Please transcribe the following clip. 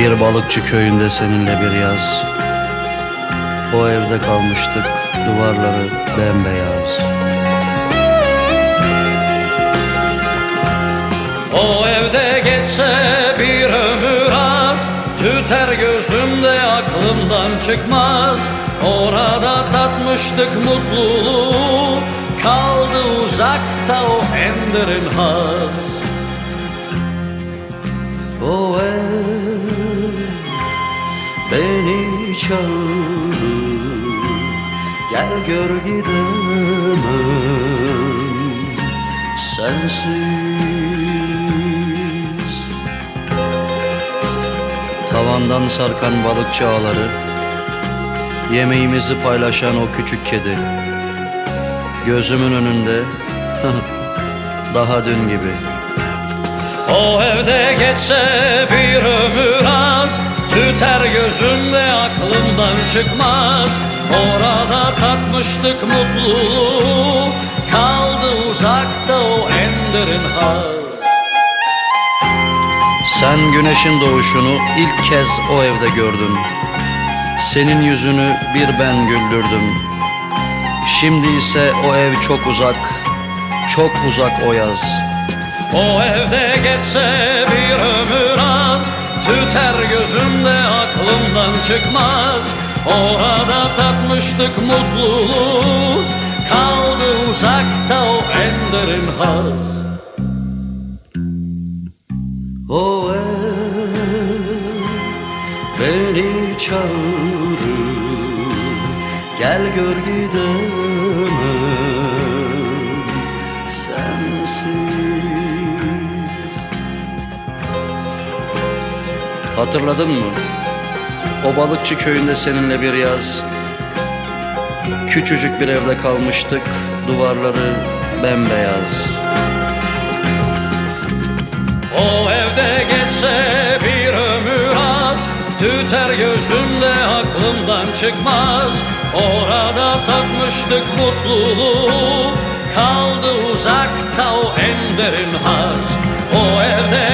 Bir balıkçı köyünde seninle bir yaz. O evde kalmıştık duvarları bembeyaz. O evde geçse bir ömür az Tüter gözümde aklımdan çıkmaz. Orada tatmıştık mutluluğu Kaldı uzakta o en derin haz O ev beni çağırır. Gel gör gidemem. Sensiz. Tavandan sarkan balıkçı ağları Yemeğimizi paylaşan o küçük kedi Gözümün önünde Daha dün gibi. O evde geçse bir ömür az Tüter gözümde aklımdan çıkmaz Orada tatmıştık mutluluğu Kaldı uzakta o en derin haz Sen güneşin doğuşunu ilk kez o evde gördün. Senin yüzünü bir ben güldürdüm. Şimdi ise o ev çok uzak, çok uzak o yaz. O evde geçse bir ömür az Tüter gözümde aklımdan çıkmaz. Orada tatmıştık mutluluğu. Kaldı uzakta o en derin haz O ev beni çağırır. Gel gör gidemem Hatırladın mı? O balıkçı köyünde seninle bir yaz. Küçücük bir evde kalmıştık, duvarları bembeyaz. O evde geçse bir ömür az Tüter gözümde aklımdan çıkmaz Orada tatmıştık mutluluğu Kaldı uzakta o en derin haz O evde